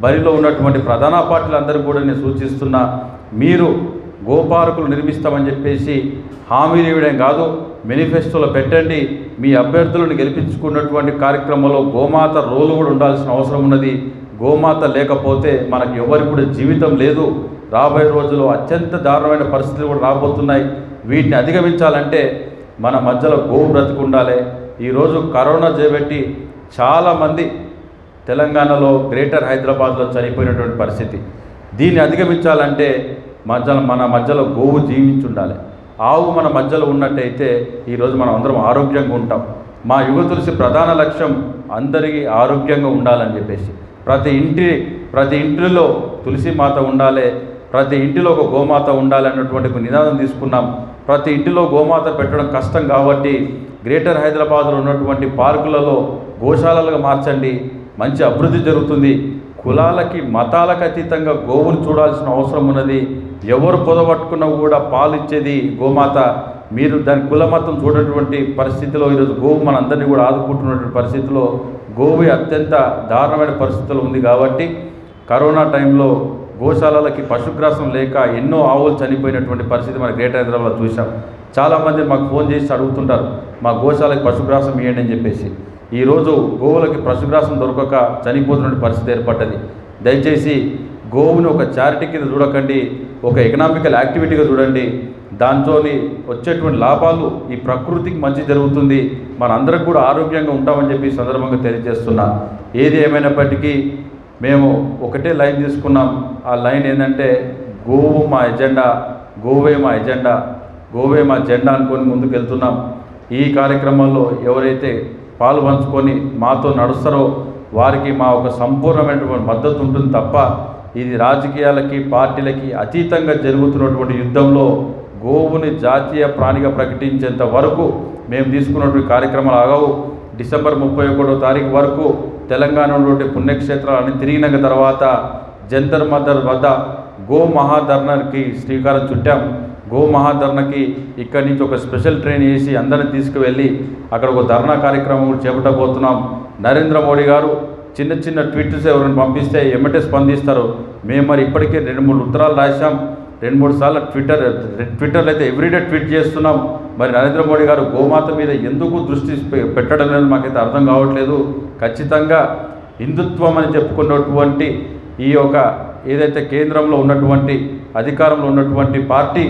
బరిలో ఉన్నటువంటి ప్రధాన పార్టీలందరూ కూడా నేను సూచిస్తున్నా మీరు గోపాలకులు నిర్మిస్తామని చెప్పేసి హామీలు ఇవ్వడం కాదు మేనిఫెస్టోలో పెట్టండి. మీ అభ్యర్థులను గెలిపించుకున్నటువంటి కార్యక్రమంలో గోమాత రోలు కూడా ఉండాల్సిన అవసరం ఉన్నది. గోమాత లేకపోతే మనకు ఎవరికి కూడా జీవితం లేదు. రాబోయే రోజుల్లో అత్యంత దారుణమైన పరిస్థితులు కూడా రాబోతున్నాయి. వీటిని అధిగమించాలంటే మన మధ్యలో గోవు బ్రతికి ఈరోజు కరోనా చేపట్టి చాలామంది తెలంగాణలో గ్రేటర్ హైదరాబాద్లో చనిపోయినటువంటి పరిస్థితి. దీన్ని అధిగమించాలంటే మధ్యలో మన మధ్యలో గోవు జీవించి ఉండాలి ఆవు మన మధ్యలో ఉన్నట్టయితే ఈరోజు మనం అందరం ఆరోగ్యంగా ఉంటాం. మా యుగ తులసి ప్రధాన లక్ష్యం అందరికీ ఆరోగ్యంగా ఉండాలని చెప్పేసి. ప్రతి ఇంటి ప్రతి ఇంటిలో తులసి మాత ఉండాలి. ప్రతి ఇంటిలో ఒక గోమాత ఉండాలి అన్నటువంటి ఒక నినాదం తీసుకున్నాం. ప్రతి ఇంటిలో గోమాత పెట్టడం కష్టం కాబట్టి గ్రేటర్ హైదరాబాద్లో ఉన్నటువంటి పార్కులలో గోశాలలుగా మార్చండి. మంచి అభివృద్ధి జరుగుతుంది. కులాలకి మతాలకు అతీతంగా గోవును చూడాల్సిన అవసరం ఉన్నది. ఎవరు పొదపట్టుకున్నా కూడా పాలు ఇచ్చేది గోమాత. మీరు దాని కుల మతం చూడటువంటి పరిస్థితిలో ఈరోజు గోవు మనందరినీ కూడా ఆదుకుంటున్నటువంటి పరిస్థితిలో గోవు అత్యంత దారుణమైన పరిస్థితులు ఉంది కాబట్టి కరోనా టైంలో గోశాలలకి పశుగ్రాసం లేక ఎన్నో ఆవులు చనిపోయినటువంటి పరిస్థితి మన గ్రేటర్ హైదరాబాద్లో చూసాం చాలామంది మాకు ఫోన్ చేసి అడుగుతుంటారు మా గోశాలకి పశుగ్రాసం ఇవ్వండి అని చెప్పేసి. ఈరోజు గోవులకి పశుగ్రాసం దొరకక చనిపోతున్న పరిస్థితి ఏర్పడ్డది. దయచేసి గోవుని ఒక చారిటీ కింద చూడకండి ఒక ఎకనామికల్ యాక్టివిటీగా చూడండి. దాంతోని వచ్చేటువంటి లాభాలు ఈ ప్రకృతికి మంచి జరుగుతుంది. మనందరం కూడా ఆరోగ్యంగా ఉంటామని చెప్పి సందర్భంగా తెలియజేస్తున్నా. ఏది ఏమైనప్పటికీ మేము ఒకటే లైన్ తీసుకున్నాం. ఆ లైన్ ఏంటంటే గోవు మా ఎజెండా గోవే మా ఎజెండా గోవే మా జెండా అనుకొని ముందుకు వెళ్తున్నాం ఈ కార్యక్రమంలో ఎవరైతే పాలు పంచుకొని మాతో నడుస్తారో వారికి మా ఒక సంపూర్ణమైనటువంటి మద్దతు ఉంటుంది తప్ప ఇది రాజకీయాలకి పార్టీలకి అతీతంగా జరుగుతున్నటువంటి యుద్ధంలో గోవుని జాతీయ ప్రాణిగా ప్రకటించేంత వరకు మేము తీసుకున్నటువంటి కార్యక్రమాలు ఆగవు. డిసెంబర్ ముప్పై ఒకటో తారీఖు వరకు తెలంగాణలోని పుణ్యక్షేత్రాలన్నీ తిరిగిన తర్వాత జంతర్ మదర్ వద్ద గో మహాధర్ణకి శ్రీకారం చుట్టాం. గో మహాధర్నకి ఇక్కడి నుంచి ఒక స్పెషల్ ట్రైన్ వేసి అందరిని తీసుకువెళ్ళి అక్కడ ఒక ధర్నా కార్యక్రమం చేపట్టబోతున్నాం. నరేంద్ర మోడీ గారు చిన్న చిన్న ట్వీట్స్ ఎవరైనా పంపిస్తే ఎమ్మటే స్పందిస్తారు. మేము మరి ఇప్పటికే రెండు మూడు ఉత్తరాలు రాశాం. రెండు మూడు సార్లు ట్విట్టర్ ట్విట్టర్లో అయితే ఎవ్రీడే ట్వీట్ చేస్తున్నాం. మరి నరేంద్ర మోడీ గారు గోమాత మీద ఎందుకు దృష్టి పె- పెట్టడం లేదు మాకైతే అర్థం కావట్లేదు. ఖచ్చితంగా హిందుత్వం అని చెప్పుకున్నటువంటి ఈ యొక్క ఏదైతే కేంద్రంలో ఉన్నటువంటి అధికారంలో ఉన్నటువంటి పార్టీ